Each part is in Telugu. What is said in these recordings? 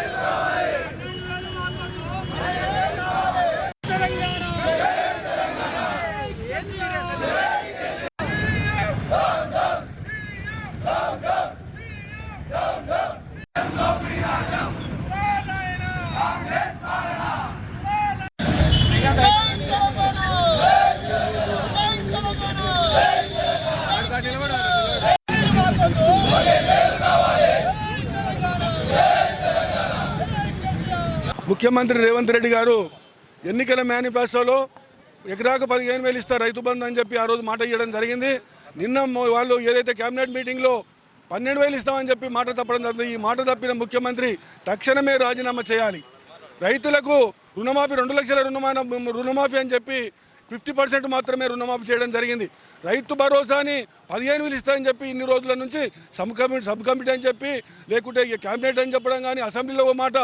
Jai ముఖ్యమంత్రి రేవంత్ రెడ్డి గారు ఎన్నికల మేనిఫెస్టోలో ఎకరాకు పదిహేను వేలు ఇస్తారు రైతు బంధు అని చెప్పి ఆ రోజు మాట ఇవ్వడం జరిగింది. నిన్న వాళ్ళు ఏదైతే కేబినెట్ మీటింగ్లో పన్నెండు వేలు ఇస్తామని చెప్పి మాట తప్పడం జరిగింది. ఈ మాట తప్పిన ముఖ్యమంత్రి తక్షణమే రాజీనామా చేయాలి. రైతులకు రుణమాఫీ రెండు లక్షల రుణమాన రుణమాఫీ అని చెప్పి ఫిఫ్టీ పర్సెంట్ మాత్రమే రుణమాఫీ చేయడం జరిగింది. రైతు భరోసాని పదిహేను వేలు ఇస్తాయని చెప్పి ఇన్ని రోజుల నుంచి సబ్ కమిటీ సబ్ కమిటీ అని చెప్పి లేకుంటే క్యాబినెట్ అని చెప్పడం కానీ అసెంబ్లీలో ఒక మాట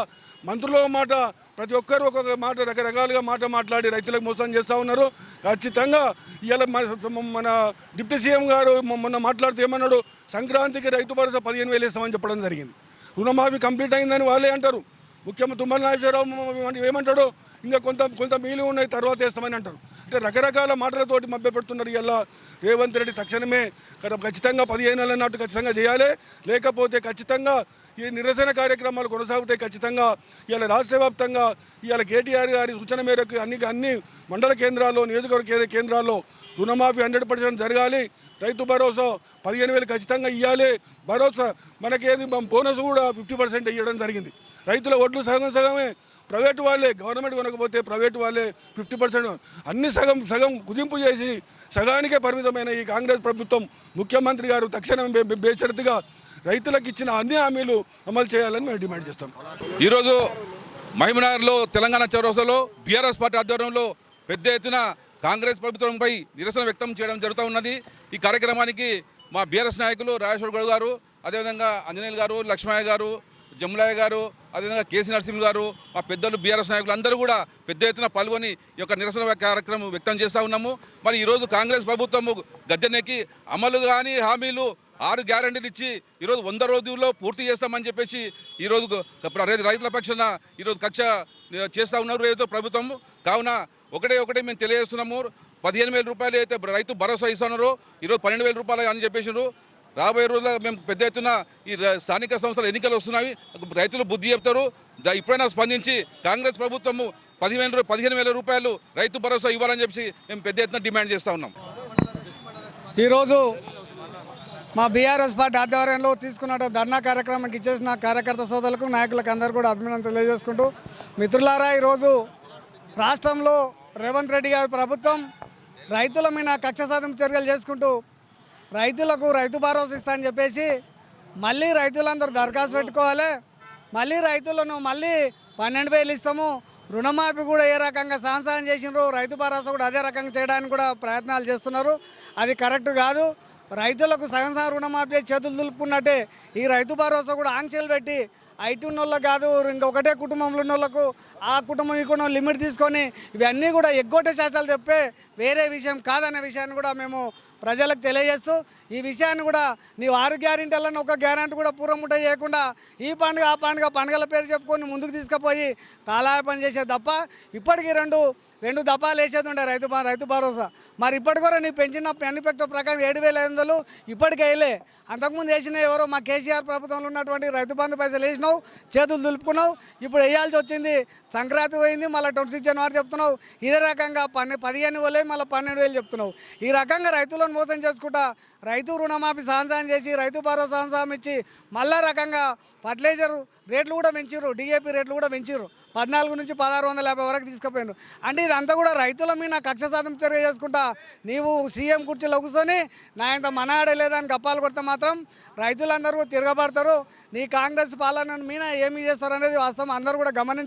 మంత్రులు ఒక మాట ప్రతి ఒక్కరు ఒక్కొక్క మాట రకరకాలుగా మాట మాట్లాడి రైతులకు మోసం చేస్తూ ఉన్నారు. ఖచ్చితంగా ఇవాళ మన మన డిప్యూటీ సీఎం గారు మొన్న మాట్లాడుతూ ఏమన్నాడు? సంక్రాంతికి రైతు భరోసా పదిహేను వేలు ఇస్తామని చెప్పడం జరిగింది. రుణమాఫీ కంప్లీట్ అయిందని వాళ్ళే అంటారు. ముఖ్యమంత్రి తుమ్మల నాగేశ్వరరావు ఏమంటాడు? ఇంకా కొంత కొంత మీలు ఉన్నాయి తర్వాత వేస్తామని అంటారు. అంటే రకరకాల మాటలతోటి మభ్యపెడుతున్నారు ఇలా రేవంత్ రెడ్డి. తక్షణమే ఖచ్చితంగా పదిహేను నెలల నాటు ఖచ్చితంగా చేయాలి. లేకపోతే ఖచ్చితంగా ఈ నిరసన కార్యక్రమాలు కొనసాగుతాయి ఖచ్చితంగా ఇలా రాష్ట్ర వ్యాప్తంగా ఇవాళ కేటీఆర్ గారి సూచన మేరకు అన్ని అన్ని మండల కేంద్రాల్లో నియోజకవర్గ కేంద్ర- కేంద్రాల్లో రుణమాఫీ హండ్రెడ్ పర్సెంట్ జరగాలి. రైతు భరోసా పదిహేను వేలు ఖచ్చితంగా ఇవ్వాలి భరోసా మనకేది బోనస్ కూడా ఫిఫ్టీ పర్సెంట్ ఇవ్వడం జరిగింది. రైతుల ఓట్లు సగం సగమే. ప్రైవేటు వాళ్ళే గవర్నమెంట్ కొనకపోతే ప్రైవేటు వాళ్ళే ఫిఫ్టీ పర్సెంట్ అన్ని సగం సగం కుదింపు చేసి సగానికే పరిమితమైన ఈ కాంగ్రెస్ ప్రభుత్వం ముఖ్యమంత్రి గారు తక్షణం బే- బేషరతుగా రైతులకు ఇచ్చిన అన్ని హామీలు అమలు చేయాలని మేము డిమాండ్ చేస్తాం. ఈరోజు మహిమనగర్లో తెలంగాణ చౌరసలో బీఆర్ఎస్ పార్టీ ఆధ్వర్యంలో పెద్ద ఎత్తున కాంగ్రెస్ ప్రభుత్వంపై నిరసన వ్యక్తం చేయడం జరుగుతూ ఉన్నది. ఈ కార్యక్రమానికి మా బీఆర్ఎస్ నాయకులు రాజేశ్వర గౌడ్ గారు అదేవిధంగా అంజనేయులు గారు లక్ష్మయ్య గారు జములయ్య గారు అదేవిధంగా కేసీ నరసింహ గారు మా పెద్దలు బీఆర్ఎస్ నాయకులు అందరూ కూడా పెద్ద ఎత్తున పాల్గొని ఈ యొక్క నిరసన కార్యక్రమం వ్యక్తం చేస్తూ ఉన్నాము. మరి ఈరోజు కాంగ్రెస్ ప్రభుత్వము గద్దెనెక్కి అమలు కానీ హామీలు ఆరు గ్యారంటీలు ఇచ్చి ఈరోజు వంద రోజుల్లో పూర్తి చేస్తామని చెప్పేసి ఈరోజు రైతుల పక్షాన ఈరోజు కక్ష చేస్తూ ఉన్నారు రైతు ప్రభుత్వం కావున ఒకటే ఒకటే మేము తెలియజేస్తున్నాము. పదిహేను వేల రూపాయలు అయితే రైతు భరోసా ఇస్తున్నారు ఈరోజు పన్నెండు వేల రూపాయలు అని చెప్పేసినారు రాబోయే రోజుల్లో మేము పెద్ద ఎత్తున ఈ స్థానిక సంస్థల ఎన్నికలు వస్తున్నాయి. రైతులు బుద్ధి చెప్తారు. ఇప్పుడైనా స్పందించి కాంగ్రెస్ ప్రభుత్వము పదిహేను పదిహేను వేల రూపాయలు రైతు భరోసా ఇవ్వాలని చెప్పి మేము పెద్ద ఎత్తున డిమాండ్ చేస్తూ ఉన్నాం. ఈరోజు మా బీఆర్ఎస్ పార్టీ ఆధ్వర్యంలో తీసుకున్న ధర్నా కార్యక్రమానికి ఇచ్చేసిన కార్యకర్త సోదరులకు నాయకులకు అందరూ కూడా అభినందనలు తెలియజేసుకుంటూ మిత్రులారా ఈరోజు రాష్ట్రంలో రేవంత్ రెడ్డి గారి ప్రభుత్వం రైతుల మీద కక్ష సాధన చర్యలు చేసుకుంటూ రైతులకు రైతు భరోసా ఇస్తా అని చెప్పేసి మళ్ళీ రైతులందరూ దరఖాస్తు పెట్టుకోవాలి. మళ్ళీ రైతులను మళ్ళీ పన్నెండు వేలు ఇస్తాము. రుణమాఫీ కూడా ఏ రకంగా సాహసం చేసినారు రైతు భరోసా కూడా అదే రకంగా చేయడానికి కూడా ప్రయత్నాలు చేస్తున్నారు. అది కరెక్ట్ కాదు. రైతులకు సగం సగం రుణమాఫీ చేతులు దులుపుకున్నట్టే ఈ రైతు భరోసా కూడా ఆంక్షలు పెట్టి ఐటీ ఉన్న కాదు ఇంకొకటే కుటుంబంలో ఉన్నోళ్ళకు ఆ కుటుంబం ఇక్కడ లిమిట్ తీసుకొని ఇవన్నీ కూడా ఎగ్గొట్టే శాసాలు చెప్పే వేరే విషయం కాదనే విషయాన్ని కూడా మేము ప్రజలకు తెలియజేస్తూ ఈ విషయాన్ని కూడా నీవు ఆరు గ్యారెంటీలను ఒక గ్యారెంటీ కూడా పూర్వముట చేయకుండా ఈ పండుగ ఆ పండుగ పండుగల పేరు చెప్పుకొని ముందుకు తీసుకుపోయి కాలాయపన చేసేది తప్ప ఇప్పటికీ రెండు రెండు దఫాలు వేసేది ఉండే రైతు రైతు భరోసా. మరి ఇప్పటి కూడా నీ పెంచిన పెన్నిపెట్ట ప్రకారం ఏడు వేల ఐదు వందలు ఇప్పటికే వేయలే అంతకుముందు వేసిన ఎవరో మా కేసీఆర్ ప్రభుత్వంలో ఉన్నటువంటి రైతు బంధు పైసలు వేసినావు చేతులు దులుపుకున్నావు ఇప్పుడు వేయాల్సి వచ్చింది. సంక్రాంతి పోయింది మళ్ళీ ట్వంటీ సిక్స్ జనవరి చెప్తున్నావు. ఇదే రకంగా పన్నె పదిహేను వేలే మళ్ళీ పన్నెండు వేలు చెప్తున్నావు. ఈ రకంగా రైతులను మోసం చేసుకుంటా రైతు రుణమాఫీ సాహసం చేసి రైతు భరోసా సాహసం ఇచ్చి మళ్ళా రకంగా ఫర్టిలైజర్ రేట్లు కూడా పెంచిర్రు డిఏపి రేట్లు కూడా పెంచిర్రు. పద్నాలుగు నుంచి పదహారు వందల యాభై వరకు తీసుకుపోయారు అంటే ఇదంతా కూడా రైతుల మీద కక్ష సాధన చర్య చేసుకుంటా నీవు సీఎం కుర్చీలో కూర్చొని నా ఇంత మనాడే లేదని గప్పాలు కొడితే మాత్రం రైతులందరూ తిరగబడతారు. నీ కాంగ్రెస్ పాలన మీద ఏమి చేస్తారు అనేది వాస్తవం అందరూ కూడా గమనించారు